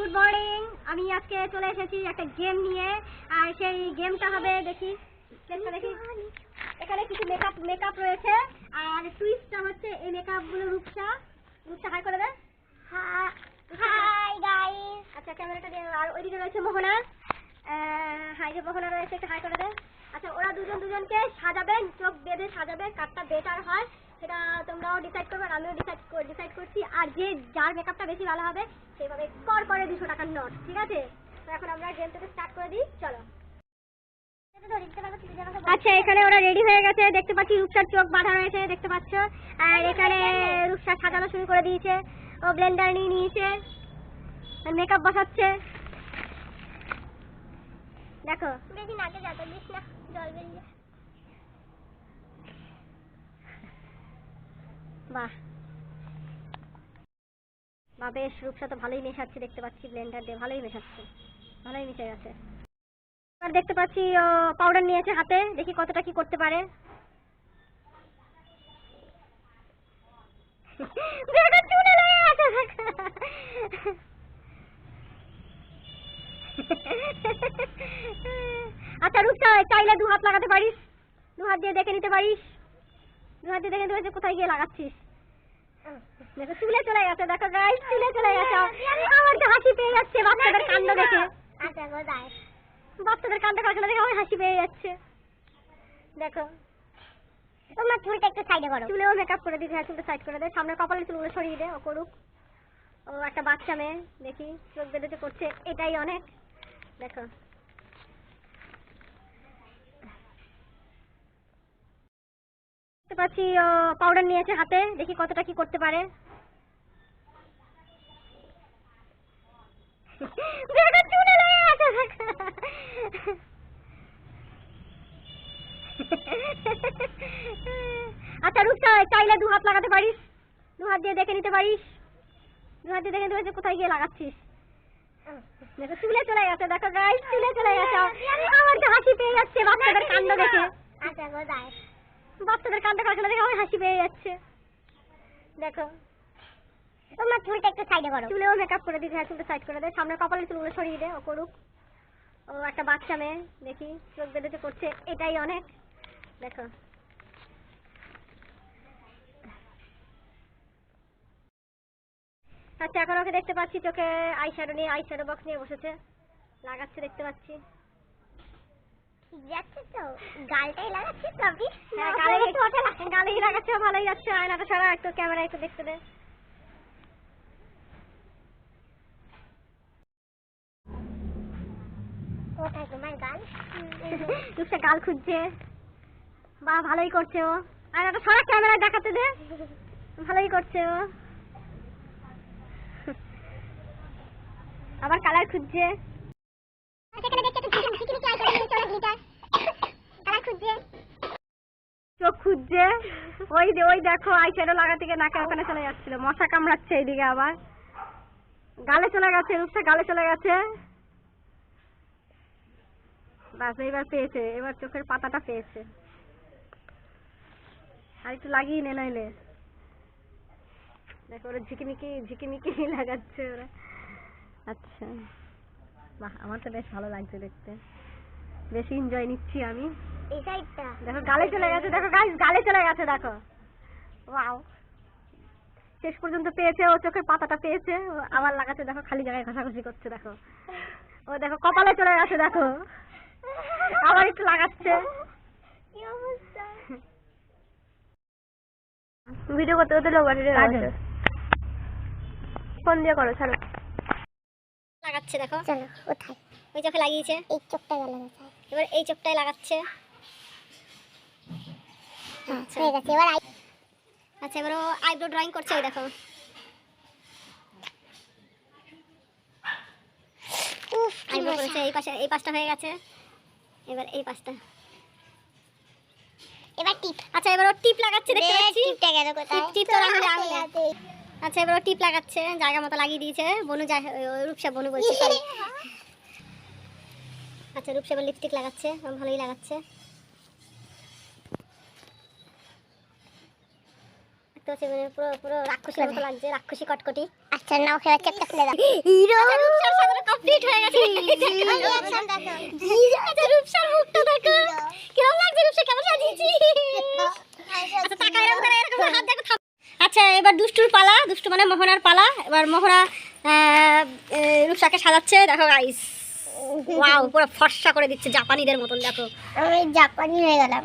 Good morning আমি আজকে চলে এসেছি একটা গেম নিয়ে। আর সেই গেমটা হবে দেখি। দেখি এখানে কিছু মেকআপ মেকআপ রয়েছে। আর টুইস্টটা হচ্ছে এই মেকআপগুলো রূপসা। রূপসা হাই করে দে। হাই গাইস আচ্ছা ক্যামেরাটা দিয়ে আর ওইদিকে রয়েছে মোহনা। হাই যে মোহনা রয়েছে একটু হাই করে দে। আচ্ছা ওরা দুজন দুজনকে সাজাবেন চোখ বেঁধে সাজাবে কারটা বেটার হয়। সেটা তোমরাও ডিসাইড করবে আর আমিও ডিসাইড ডিসাইড করছি। আর যে যার মেকআপটা বেশি ভালো হবে সেইভাবে দুশো টাকার নোট ঠিক আছে? তো এখন আমরা গেমটাকে স্টার্ট করে দিই চলো। আচ্ছা এখানে ওরা রেডি হয়ে গেছে দেখতে পাচ্ছি রূপসার চোখ বাঁধা রয়েছে দেখতে পাচ্ছ? আর এখানে রূপসা সাজানো শুরু করে দিয়েছে ও ব্লেন্ডার নিয়ে নিয়েছে মেকআপ বসাচ্ছে। দেখো। বেশি নাকে যাতে দিস না জল বেরিয়ে। বাহ। বা বেশ রূপসা তো ভালোই মেশাচ্ছে, দেখতে পাচ্ছি ব্লেন্ডার দিয়ে ভালোই মেশাচ্ছে, ভালোই মিশে গেছে। আর দেখতে পাচ্ছি পাউডার নিয়েছে হাতে, দেখি কতটা কি করতে পারে। আচ্ছা রূপসা, চাইলে দু হাত লাগাতে পারিস, দু হাত দিয়ে দেখে নিতে পারিস। দু হাত দিয়ে দেখে নিতে পারিস কোথায় গিয়ে লাগাচ্ছিস। দেখো চুলে চলে গেছে দেখো গাইস চুলে চলে গেছে। আমার তো হাসি পেয়ে যাচ্ছে বাচ্চাদের কাণ্ড দেখে। আচ্ছা বাচ্চাদের কাণ্ড কারখানা দেখে আমার হাসি পেয়ে যাচ্ছে। দেখো। তোমার চুলটা একটু সাইডে করো। চুলেও মেকআপ করে দিতে হয় চুলটা সাইড করে দে সামনে কপালের চুলগুলো সরিয়ে দে ও করুক। ও একটা বাচ্চা মেয়ে দেখি চোখ বেঁধেতে করছে এটাই অনেক। দেখো। দেখতে পাচ্ছি পাউডার নিয়েছে হাতে দেখি কতটা কি করতে পারে। বেটা চুলে আচ্ছা রূপসা চাইলে দু হাত লাগাতে পারিস। দু হাত দিয়ে দেখে নিতে পারিস। দু হাত দিয়ে দেখে নিতে পারিস কোথায় গিয়ে লাগাচ্ছিস। দেখো চুলে চলে গেছে দেখো গাইস চুলে চলে গেছে। আমার তো হাসি পেয়ে যাচ্ছে বাচ্চাদের কাণ্ড দেখে। আচ্ছা বাচ্চাদের কাণ্ড কারখানা দেখে আমার হাসি পেয়ে যাচ্ছে। দেখো তোমার চুলটা একটু সাইডে করো। চুলেও মেকআপ করে দিতে হয় চুলটা সাইড করে দে সামনে কপালের চুলগুলো সরিয়ে দে ও করুক। ও একটা বাচ্চা মেয়ে দেখি চোখ বেঁধেতে করছে এটাই অনেক। দেখো। আচ্ছা এখন ওকে দেখতে পাচ্ছি চোখে আই শ্যাডো নিয়ে আই শ্যাডো বক্স নিয়ে বসেছে। লাগাচ্ছে দেখতে পাচ্ছি। যাচ্ছে তো। গালটাই লাগাচ্ছিস তো হ্যাঁ গালে গালেই লাগাচ্ছে ভালোই যাচ্ছে। আয়নাটা ছাড়া একটু ক্যামেরা একটু দেখতে দে। গাল খুঁজছে। বা, ভালোই করছে ও। আয়নাটা ছাড়া ক্যামেরায় দেখাতে দে। ভালোই করছে ও। আবার কালার খুঁজছে। একটু চোখ খুঁজছে। ওই ওই দেখো আই শ্যাডো লাগাতে গিয়ে নাকে ওখানে চলে যাচ্ছিল। মশা কামড়াচ্ছে এইদিকে আবার। গালে চলে গেছে, রূপসা গালে চলে গেছে। বাস এইবার পেয়েছে এবার চোখের পাতাটা পেয়েছে। আর একটু লাগিয়ে নে নইলে। দেখো ওরা ঝিকিমিকি ঝিকিমিকি লাগাচ্ছে ওরা। আচ্ছা। বাহ আমার তো বেশ ভালো লাগছে দেখতে। বেশি এনজয় নিচ্ছি আমি। এই সাইডটা দেখো গালে চলে গেছে দেখো গাইস গালে চলে গেছে দেখো। ওয়াও শেষ পর্যন্ত পেয়েছে ও চোখের পাতাটা পেয়েছে আবার লাগাচ্ছে দেখো খালি জায়গায় ঘষাঘষি করছে দেখো। ও দেখো কপালে চলে গেছে দেখো। আবার একটু লাগাচ্ছে। ভিডিও করতে করতে লোক বাড়িতে ফোন দিয়ে করো ছাড়ো। লাগাচ্ছে দেখো। চলো কোথায় ওই চোখে লাগিয়েছে। এই চোখটা গেল এবার এই চোখটাই লাগাচ্ছে। হ্যাঁ আচ্ছা। এবার আই আচ্ছা এবার ও আইব্রো ড্রয়িং করছে ওই দেখো। আইব্রো করেছে এই পাশে এই পাশটা হয়ে গেছে। এবার এই পাশটা। এবার টিপ। আচ্ছা এবার ও টিপ লাগাচ্ছে দেখতে পাচ্ছি টিপটা গেল কোথায়? টিপ- তো রাখলে আঙুলে। আচ্ছা এবার ও টিপ লাগাচ্ছে জায়গা মতো লাগিয়ে দিয়েছে। বনু যা রূপসা বনু বলছে আচ্ছা রূপসা এবার লিপস্টিক লাগাচ্ছে ভালোই লাগাচ্ছে। পাচ্ছি মানে পুরো পুরো রাক্ষসীর মতো লাগছে রাক্ষসী কটকটি। আচ্ছা আচ্ছা নাও খুলে দাও। হিরো! কমপ্লিট হয়ে গেছে আচ্ছা রূপসার মুখটা দেখো কেমন লাগছে রূপসা কেমন সাজিয়েছি আচ্ছা টাকা এরকম করে এরকম করে হাত দেখো থাম- আচ্ছা এবার দুষ্টুর পালা দুষ্টু মানে মোহনার পালা। এবার মোহনা রূপসাকে সাজাচ্ছে। দেখো গাইস ওয়াও পুরো ফর্সা করে দিচ্ছে জাপানিদের মতন দেখো। আমি জাপানি হয়ে গেলাম।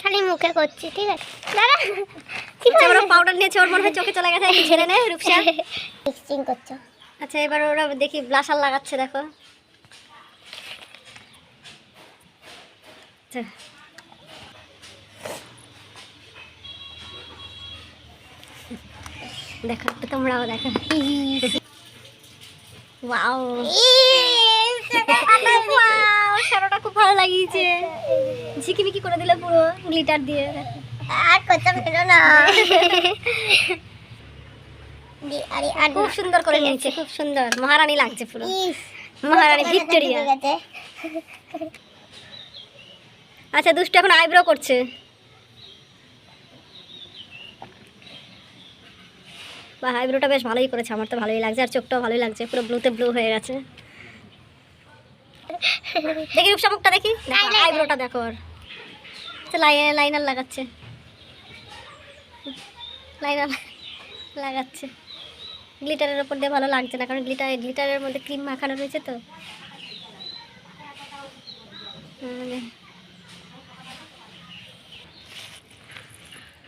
খালি মুখে করছি ঠিক আছে। দাঁড়া ঠিক আছে এবার পাউডার নিয়েছে ওর মনে হয় চোখে চলে গেছে ছেড়ে নে রূপসা। মিক্সিং করছ। আচ্ছা এবার ওরা দেখি ব্লাশার লাগাচ্ছে দেখো। আচ্ছা। দেখো তোমরাও দেখো। ওয়াও ওয়াও সারাটা খুব ভালো লাগিয়েছে। ঝিকিমিকি করে দিলে পুরো গ্লিটার দিয়ে। আর করতে পেল না। আর খুব সুন্দর করে নিয়েছে খুব সুন্দর। মহারানী লাগছে পুরো। মহারানী ভিক্টোরিয়া। আচ্ছা দুষ্টু এখন আইব্রো করছে। বা আইব্রোটা বেশ ভালোই করেছে আমার তো ভালোই লাগছে আর চোখটাও ভালোই লাগছে পুরো ব্লুতে ব্লু হয়ে গেছে। দেখি রূপসা মুখটা দেখি. আইব্রোটা দেখো ওর আচ্ছা লাইনার লাগাচ্ছে। লাইনার লাগাচ্ছে। গ্লিটারের ওপর দিয়ে ভালো লাগছে না কারণ গ্লিটার গ্লিটারের মধ্যে ক্রিম মাখানো রয়েছে তো।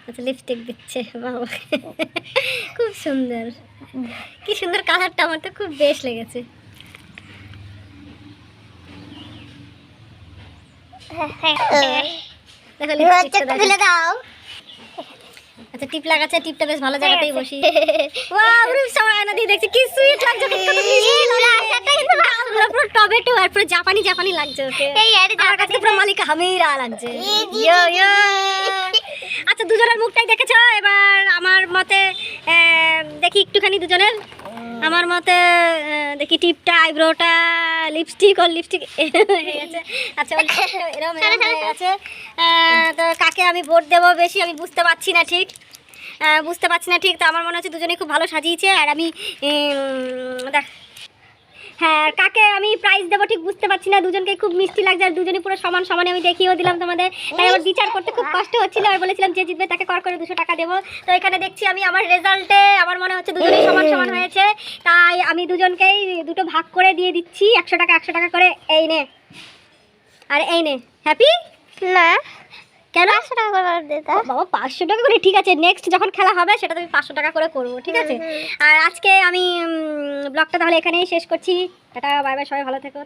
আচ্ছা লিপস্টিক দিচ্ছে বাবা খুব সুন্দর। কি সুন্দর কালারটা আমার তো খুব বেশ লেগেছে। আচ্ছা টিপ লাগাচ্ছে টিপটা বেশ ভালো জায়গাতেই বসি। ওয়াও রূপ সবার আয়না দিয়ে দেখছি কি সুইট লাগছে পুরো টমেটো আর পুরো জাপানি জাপানি লাগছে ওকে। এই আরে কাছে পুরো মালিকা হামিরা লাগছে। ইয়ো, ইয়ো। জি। আচ্ছা দুজনের মুখটাই দেখেছ? এবার আমার মতে দেখি একটুখানি দুজনের। আমার মতে দেখি টিপটা আইব্রোটা লিপস্টিক আর লিপস্টিক হয়ে গেছে। আচ্ছা ওর এরম হয়ে গেছে। তো কাকে আমি ভোট দেবো বেশি আমি বুঝতে পারছি না ঠিক। বুঝতে পারছি না ঠিক তো আমার মনে হচ্ছে দুজনেই খুব ভালো সাজিয়েছে। আর আমি দেখ হ্যাঁ কাকে আমি প্রাইজ দেবো ঠিক বুঝতে পারছি না। দুজনকে খুব মিষ্টি লাগছে আর দুজনই পুরো সমান সমানে আমি দেখিয়েও দিলাম তোমাদের। তাই আমার বিচার করতে খুব কষ্ট হচ্ছিল আর বলেছিলাম যে জিতবে তাকে কর করে দুশো টাকা দেবো। তো এখানে দেখছি আমি আমার রেজাল্টে আমার মনে হচ্ছে দুজনেই সমান সমান হয়েছে। তাই আমি দুজনকেই দুটো ভাগ করে দিয়ে দিচ্ছি। একশো টাকা একশো টাকা করে। এই নে। আর এই নে। হ্যাপি না। কেন? পাঁচশো টাকা করে অর্ডার দিতে বাবা পাঁচশো টাকা করে? ঠিক আছে নেক্সট যখন খেলা হবে সেটা তুমি পাঁচশো টাকা করে করব ঠিক আছে? আর আজকে আমি ব্লগটা তাহলে এখানেই শেষ করছি। এটা বাই বাই সবাই ভালো থেকো।